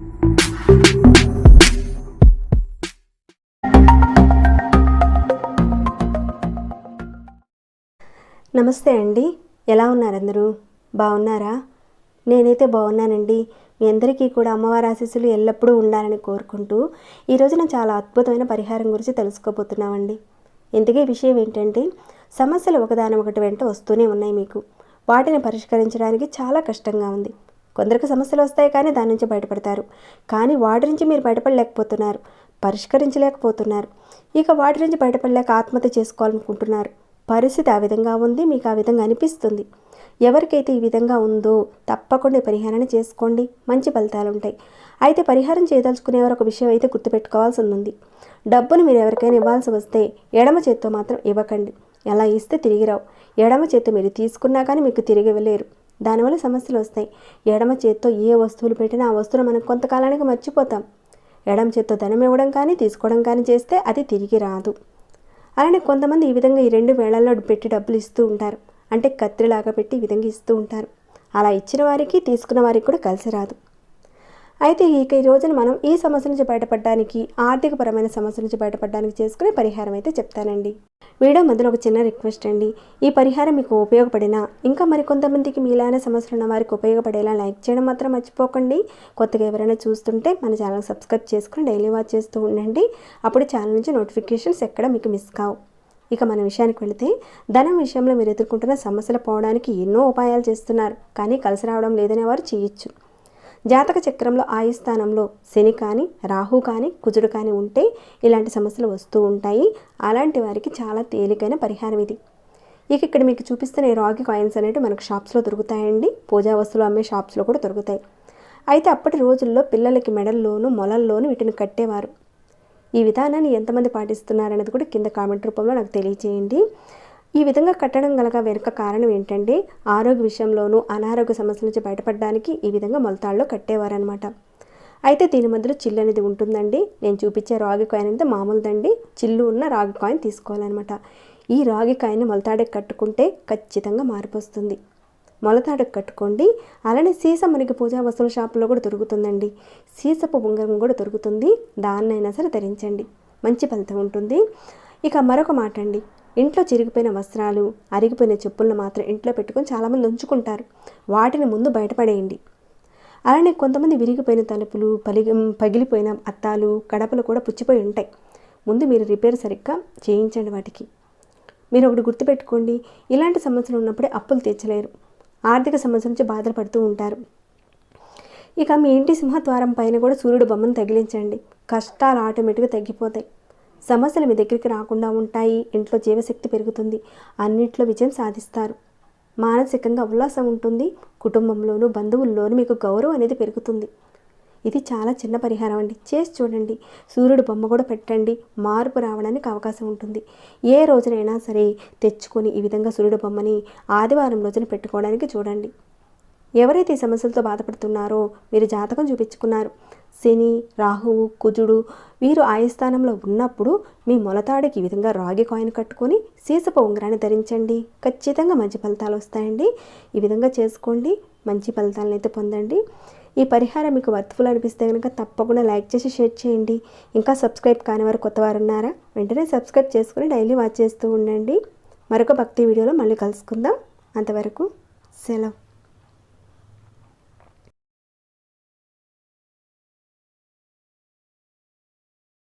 నమస్తే అండి. ఎలా ఉన్నారు అందరూ బాగున్నారా? నేనైతే బాగున్నానండి. మీ అందరికీ కూడా అమ్మవారి ఆశీస్సులు ఎల్లప్పుడూ ఉండాలని కోరుకుంటూ ఈరోజు నేను చాలా అద్భుతమైన పరిహారం గురించి తెలుసుకోబోతున్నామండి. ఇంతకీ విషయం ఏంటంటే సమస్యలు ఒకదాని ఒకటి వెంట వస్తూనే ఉన్నాయి మీకు. వాటిని పరిష్కరించడానికి చాలా కష్టంగా ఉంది. కొందరికి సమస్యలు వస్తాయి కానీ దాని నుంచి బయటపడతారు. కానీ వాటి నుంచి మీరు బయటపడలేకపోతున్నారు. పరిష్కరించలేకపోతున్నారు. ఇక వాటి నుంచి బయటపడలేక ఆత్మహత్య చేసుకోవాలనుకుంటున్నారు. పరిస్థితి ఆ విధంగా ఉంది మీకు ఆ విధంగా అనిపిస్తుంది. ఎవరికైతే ఈ విధంగా ఉందో తప్పకుండా పరిహారాన్ని చేసుకోండి. మంచి ఫలితాలు ఉంటాయి. అయితే పరిహారం చేయదలుచుకునేవారు ఒక విషయం అయితే గుర్తుపెట్టుకోవాల్సి ఉంది. డబ్బును మీరు ఎవరికైనా ఇవ్వాల్సి వస్తే ఎడమ చేత్తో మాత్రం ఇవ్వకండి. ఎలా ఇస్తే తిరిగి రావు. ఎడమ చేత్తో మీరు తీసుకున్నా కానీ మీకు తిరిగి ఇవ్వలేరు. దానివల్ల సమస్యలు వస్తాయి. ఎడమ చేత్తో ఏ వస్తువులు పెట్టినా ఆ వస్తువులు మనం కొంతకాలానికి మర్చిపోతాం. ఎడమ చేత్తో ధనం ఇవ్వడం కానీ తీసుకోవడం కానీ చేస్తే అది తిరిగి రాదు. అలానే కొంతమంది ఈ విధంగా ఈ రెండు వేళల్లో పెట్టి డబ్బులు ఇస్తూ ఉంటారు. అంటే కత్తిలాగా పెట్టి ఈ విధంగా ఇస్తూ ఉంటారు. అలా ఇచ్చిన వారికి తీసుకున్న వారికి కూడా కలిసి రాదు. అయితే ఇక ఈ రోజున మనం ఈ సమస్య నుంచి బయటపడడానికి ఆర్థికపరమైన సమస్య నుంచి బయటపడడానికి చేసుకునే పరిహారం అయితే చెప్తానండి. వీడియో మధ్యలో ఒక చిన్న రిక్వెస్ట్ అండి. ఈ పరిహారం మీకు ఉపయోగపడినా ఇంకా మరి కొంతమందికి మీలానే సమస్యలు ఉన్న వారికి ఉపయోగపడేలా లైక్ చేయడం మాత్రం మర్చిపోకండి. కొత్తగా ఎవరైనా చూస్తుంటే మన ఛానల్ సబ్స్క్రైబ్ చేసుకుని డైలీ వాచ్ చేస్తూ ఉండండి. అప్పుడు ఛానల్ నుంచి నోటిఫికేషన్స్ ఎక్కడ మీకు మిస్ కావు. ఇక మన విషయానికి వెళితే ధనం విషయంలో మీరు ఎదుర్కొంటున్న సమస్యలు పోవడానికి ఎన్నో ఉపాయాలు చేస్తున్నారు. కానీ కలిసి రావడం లేదనే వారు చేయొచ్చు. జాతక చక్రంలో ఆయు స్థానంలో శని కానీ రాహు కానీ కుజుడు కానీ ఉంటే ఇలాంటి సమస్యలు వస్తూ ఉంటాయి. అలాంటి వారికి చాలా తేలికైన పరిహారం ఇది. ఇక ఇక్కడ మీకు చూపిస్తున్న ఈ రాగి కాయిన్స్ అనేవి మనకు షాప్స్లో దొరుకుతాయండి. పూజా వస్తువులు అమ్మే షాప్స్లో కూడా దొరుకుతాయి. అయితే అప్పటి రోజుల్లో పిల్లలకి మెడల్లోనూ మొలల్లోనూ వీటిని కట్టేవారు. ఈ విధానాన్ని ఎంతమంది పాటిస్తున్నారనేది కూడా కింద కామెంట్ రూపంలో నాకు తెలియజేయండి ఈ విధంగా కట్టడం గలక వెనుక కారణం ఏంటంటే ఆరోగ్య విషయంలోనూ అనారోగ్య సమస్యల నుంచి బయటపడడానికి ఈ విధంగా మొలతాళ్ళలో కట్టేవారనమాట అయితే దీని మధ్యలో చిల్లు అనేది ఉంటుందండి. నేను చూపించే రాగి కాయిన్ అనేది మామూలుదండి. చిల్లు ఉన్న రాగి కాయిన్ తీసుకోవాలన్నమాట. ఈ రాగి కాయిన్ మొలతాడకి కట్టుకుంటే ఖచ్చితంగా మార్పు వస్తుంది కట్టుకోండి. అలానే సీస మనకి పూజా వస్తువుల షాపులో కూడా దొరుకుతుందండి. సీసపు ఉంగరం కూడా దొరుకుతుంది. దాన్నైనా సరే ధరించండి. మంచి ఫలితం ఉంటుంది. ఇక మరొక మాట అండి ఇంట్లో చిరిగిపోయిన వస్త్రాలు అరిగిపోయిన చెప్పులను మాత్రం ఇంట్లో పెట్టుకొని చాలామంది ఉంచుకుంటారు. వాటిని ముందు బయటపడేయండి. అలానే కొంతమంది విరిగిపోయిన తలుపులు పలిగి పగిలిపోయిన అత్తాలు కడపలు కూడా పుచ్చిపోయి ఉంటాయి. ముందు మీరు రిపేర్ సరిగ్గా చేయించండి వాటికి. మీరు ఒకటి గుర్తుపెట్టుకోండి ఇలాంటి సమస్యలు ఉన్నప్పుడే అప్పులు తీర్చలేరు. ఆర్థిక సమస్య నుంచి బాధలు పడుతూ ఉంటారు. ఇక మీ ఇంటి సింహద్వారం పైన కూడా సూర్యుడు బొమ్మను తగిలించండి. కష్టాలు ఆటోమేటిక్గా తగ్గిపోతాయి. సమస్యలు మీ దగ్గరికి రాకుండా ఉంటాయి. ఇంట్లో జీవశక్తి పెరుగుతుంది. అన్నిట్లో విజయం సాధిస్తారు. మానసికంగా ఉల్లాసం ఉంటుంది. కుటుంబంలోనూ బంధువుల్లోనూ మీకు గౌరవం అనేది పెరుగుతుంది. ఇది చాలా చిన్న పరిహారం అండి. చేసి చూడండి. సూర్యుడు బొమ్మ కూడా పెట్టండి. మార్పు రావడానికి అవకాశం ఉంటుంది. ఏ రోజునైనా సరే తెచ్చుకొని ఈ విధంగా సూర్యుడు బొమ్మని ఆదివారం రోజున పెట్టుకోవడానికి చూడండి. ఎవరైతే ఈ సమస్యలతో బాధపడుతున్నారో మీరు జాతకం చూపించుకున్నారు. శని రాహువు కుజుడు వీరు ఆయస్థానంలో ఉన్నప్పుడు మీ మొలతాడికి ఈ విధంగా రాగి కాయిన్ కట్టుకొని సీసపు ఉంగరాన్ని ధరించండి. ఖచ్చితంగా మంచి ఫలితాలు వస్తాయండి. ఈ విధంగా చేసుకోండి. మంచి ఫలితాలను అయితే పొందండి. ఈ పరిహారం మీకు వర్త్ఫుల్ అనిపిస్తే కనుక తప్పకుండా లైక్ చేసి షేర్ చేయండి. ఇంకా సబ్స్క్రైబ్ కాని వారు కొత్త వారు ఉన్నారా? వెంటనే సబ్స్క్రైబ్ చేసుకుని డైలీ వాచ్ చేస్తూ ఉండండి. మరొక భక్తి వీడియోలో మళ్ళీ కలుసుకుందాం. అంతవరకు సెలవు.